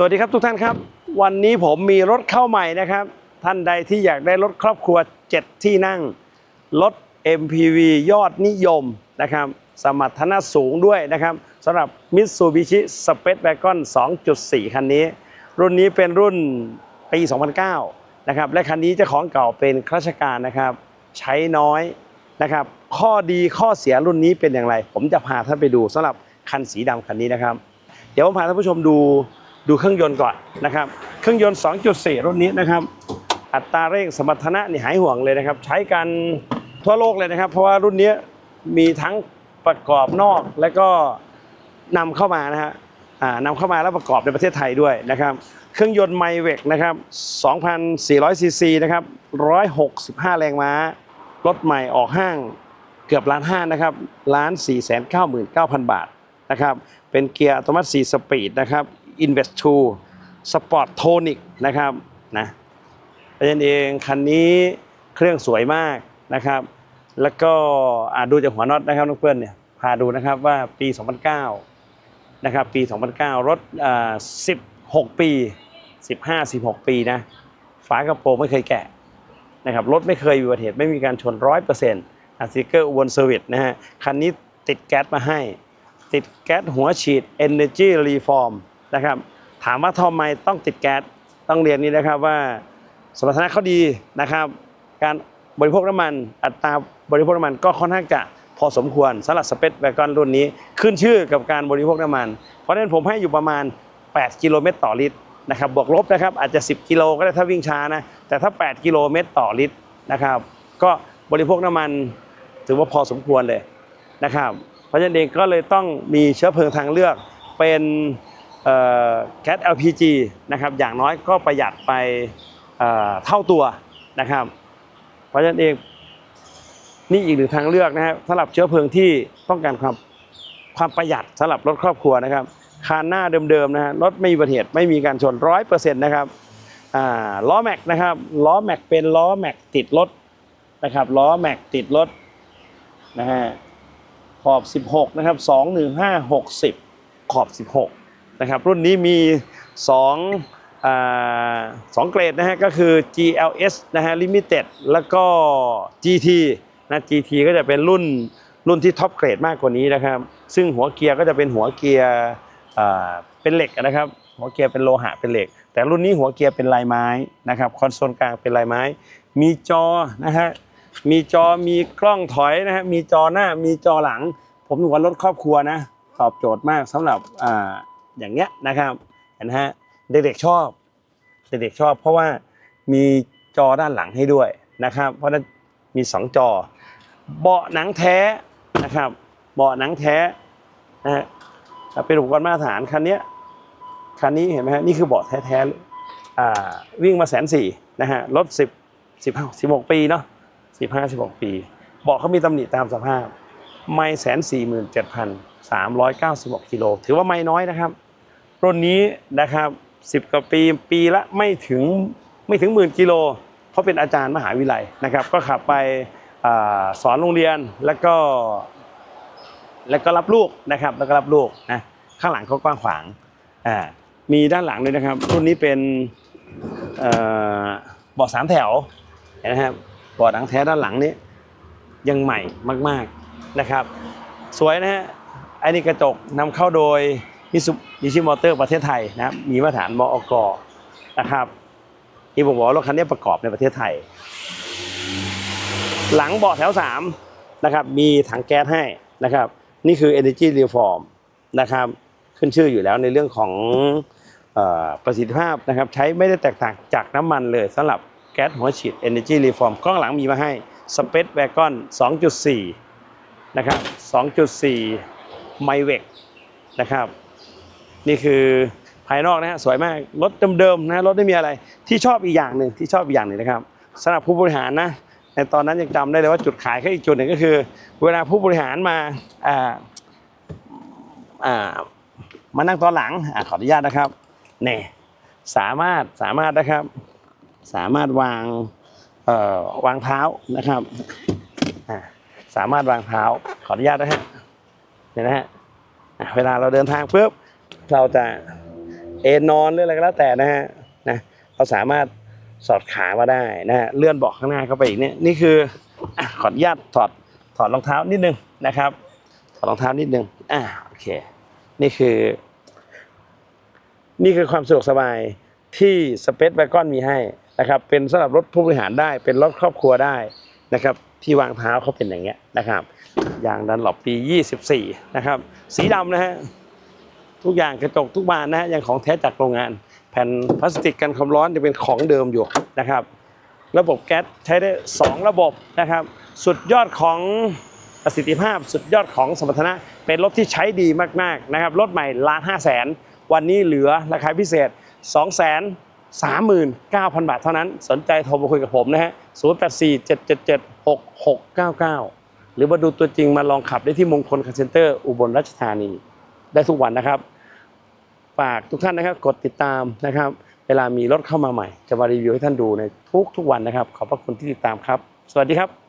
สวัสดีครับทุกท่านครับ วันนี้ผมมีรถเข้าใหม่นะครับ ท่านใดที่อยากได้รถครอบครัว 7 ที่นั่ง รถ MPV ยอดนิยมนะครับ สมรรถนะสูงด้วยนะครับสำหรับ Mitsubishi Space Wagon 2.4 คันนี้ รุ่นนี้เป็นรุ่นปี 2009 นะครับ และคันนี้เจ้าของเก่าเป็นข้าราชการนะครับ ใช้น้อยนะครับ ข้อดีข้อเสียรุ่นนี้เป็นอย่างไร ผมจะพาท่านไปดูสำหรับคันสีดำคันนี้นะครับ เดี๋ยวผมพาท่านผู้ชมดู ดูเครื่องยนต์ก่อนนะครับ เครื่องยนต์ 2.4 รุ่นนี้นะครับ อัตราเร่งสมรรถนะนี่หายห่วงเลยนะครับ ใช้กันทั่วโลกเลยนะครับ เพราะว่ารุ่นนี้มีทั้งประกอบนอกและก็นำเข้ามานะฮะนำเข้ามาแล้วประกอบในประเทศไทยด้วยนะครับ เครื่องยนต์ไมเวกนะครับ 2,400 ซีซีนะครับ 165 แรงม้ารถใหม่ออกห้างเกือบล้านห้านะครับล้าน4 9 9 0 0 0 บาทนะครับ เป็นเกียร์อัตโนมัติ 4 สปีดนะครับ Invest 2 Sport Tonic นะครับนะเพราะฉะนั้นเองคันนี้เครื่องสวยมากนะครับ แล้วก็อาดูจากหัวน็อตนะครับน้องเพื่อนเนี่ยพาดูนะครับว่าปี 2009 นะครับ ปี 2009 รถอ่า16 ปี 15 16 ปีนะฝากระโปรงไม่เคยแกะนะครับรถไม่เคยมีอุบัติเหตุไม่มีการชน 100%อ่าสติกเกอร์อุบลเซอร์วิสนะฮะคันนี้ติดแก๊สมาให้ ติดแก๊สหัวฉีด Energy Reform นะครับ ถามว่าทำไมต้องติดแก๊สต้องเรียนนี้นะครับว่าสมรรถนะเขาดีนะครับ การบริโภคน้ำมันอัตราบริโภคน้ำมันก็ค่อนข้างจะพอสมควรสำหรับสเปซแวกอนรุ่นนี้ ขึ้นชื่อกับการบริโภคน้ำมัน เพราะฉะนั้นผมให้อยู่ประมาณ 8 กิโลเมตรต่อลิตรนะครับบวกลบนะครับอาจจะ 10 กิโลก็ได้ถ้าวิ่งช้านะแต่ถ้า 8 กิโลเมตรต่อลิตรนะครับ ก็บริโภคน้ำมันถือว่าพอสมควรเลยนะครับ เพราะฉะนั้นเองก็เลยต้องมีเชื้อเพลิงทางเลือกเป็น แก๊ส LPG นะครับอย่างน้อยก็ประหยัดไปเท่าตัวนะครับ เพราะฉะนั้นเองนี่อีกหนึ่งทางเลือกนะครับสำหรับเชื้อเพลิงที่ต้องการความความประหยัดสำหรับรถครอบครัวนะครับคานหน้าเดิมๆนะฮะรถไม่มีอุบัติเหตุไม่มีการชนร้อยเปอร์เซ็นต์นะครับล้อแม็กนะครับล้อแม็กเป็นล้อแม็กติดรถนะครับล้อแม็กติดรถนะฮะขอบ 16 นะครับ 215 60 ขอบ 16 นะครับรุ่นนี้มี2อ่าสองเกรดนะฮะก็คือ GLS นะฮะ Limited แล้วก็ GT นะ GT ก็จะเป็นรุ่นรุ่นที่ท็อปเกรดมากกว่านี้นะครับ ซึ่งหัวเกียร์ก็จะเป็นหัวเกียร์เป็นเหล็กนะครับ หัวเกียร์เป็นโลหะเป็นเหล็ก แต่รุ่นนี้หัวเกียร์เป็นลายไม้นะครับคอนโซลกลางเป็นลายไม้ มีจอนะฮะมีจอมีกล้องถอยนะฮะมีจอหน้ามีจอหลัง ผมถือว่ารถครอบครัวนะตอบโจทย์มากสำหรับ อย่างเงี้ยนะครับนไหมฮะเด็กๆชอบ เด็กๆชอบ เพราะว่ามีจอด้านหลังให้ด้วยนะครับ เพราะนั้นมี 2 จอ เบาะหนังแท้นะครับ เบาะหนังแท้นะฮะเป็นอุปกรณ์มาตรฐานคันเนี้ยคันนี้เห็นไหมฮะนี่คือเบาะแท้ๆอ่าวิ่งมาแสนสี่นะฮะรถสิบสิบห้าสิบหกปีเนาะสิบห้าสิบหกปีเบาะเขามีตำหนิตามสภาพ ไม่แสนสี่หมื่นเจ็ดพันสามร้อยเก้าสิบหกกิโลถือว่าไม่น้อยนะครับ รุ่นนี้นะครับสิบ10กว่าปีปีละไม่ถึงไม่ถึงหมื่นกิโลเพราะเป็นอาจารย์มหาวิทยาลัยนะครับ ก็ขับไปอสอนโรงเรียนแล้วก็แล้วก็รับลูกนะครับ แล้วก็รับลูกนะข้างหลังเขากว้างขวางอ่ามีด้านหลังด้วยนะครับ รุ่นนี้เป็นเบาะสามแถวเห็นะครับเบาะหนังแท้ด้านหลังนี้ยังใหม่มาก ๆนะครับ สวยนะฮะไอ้นี่กระจกนำเข้าโดย มิสุบิชิมอเตอร์ประเทศไทยนะมีมาตรฐานมอกนะครับที่ผมบอกว่ารถคันนี้ประกอบในประเทศไทย หลังเบาะแถว3นะครับมีถังแก๊สให้นะครับ นี่คือ Energy Reform นะครับขึ้นชื่ออยู่แล้วในเรื่องของออประสิทธิภาพนะครับใช้ไม่ได้แตกต่างจากน้ำมันเลยสำหรับแก๊สหัวฉีด Energy Reform กล้องหลังมีมาให้ Space Wagon 2.4 นะครับ 2.4ไมเวกนะครับ นี่คือภายนอกนะฮะสวยมากรถเดิมๆนะรถไม่มีอะไรที่ชอบอีกอย่างหนึ่งที่ชอบอีกอย่างหนึ่งนะครับสำหรับผู้บริหารนะในตอนนั้นยังจำได้เลยว่าจุดขายเขาอีกจุดหนึ่งก็คือ เวลาผู้บริหารมาอ่าอ่ามานั่งตอนหลังอขออนุญาตนะครับเนี่ยสามารถสามารถนะครับ สามารถวางเอ่อวางเท้านะครับอ่าสามารถวางเท้าขออนุญาตนะฮะเห็นนะฮะอะเวลาเราเดินทางปุ๊บ เราจะเอนนอนหรืออะไรก็แล้วแต่นะฮะนะเราสามารถสอดขามาได้นะฮะเลื่อนเบาะข้างหน้าเข้าไปอีกเนี่ยนี่คืออขออนุญาตถอดถอดรองเท้านิดนึงนะครับถอดรองเท้านิดนึงอ่าโอเค นี่คือ นี่คือความสะดวกสบายที่สเปซแวกอนมีให้นะครับเป็นสำหรับรถผู้บริหารได้เป็นรถครอบครัวได้นะครับที่วางเท้าเขาเป็นอย่างเงี้ยนะครับยางดันหลบปี 24 นะครับ สีดำนะฮะ ทุกอย่างกระจกทุกบานนะฮะยังของแท้จากโรงงาน แผ่นพลาสติกกันความร้อนจะเป็นของเดิมอยู่นะครับ ระบบแก๊สใช้ได้ 2 ระบบนะครับ สุดยอดของประสิทธิภาพสุดยอดของสมรรถนะ เป็นรถที่ใช้ดีมากๆนะครับรถใหม่ล้านห้าแสนวันนี้เหลือราคาพิเศษ 2 3 9 0 0 0 บาทเท่านั้น สนใจโทรมาคุยกับผมนะฮะ 0 8 4 7 7 7 6 6 9 9 หรือมาดูตัวจริงมาลองขับได้ที่มงคลคาเซ็นเตอร์อุบลราชธานี ได้ทุกวันนะครับ ฝากทุกท่านนะครับ กดติดตามนะครับ เวลามีรถเข้ามาใหม่ จะมารีวิวให้ท่านดูในทุกทุกๆวันนะครับ ขอบพระคุณที่ติดตามครับ สวัสดีครับ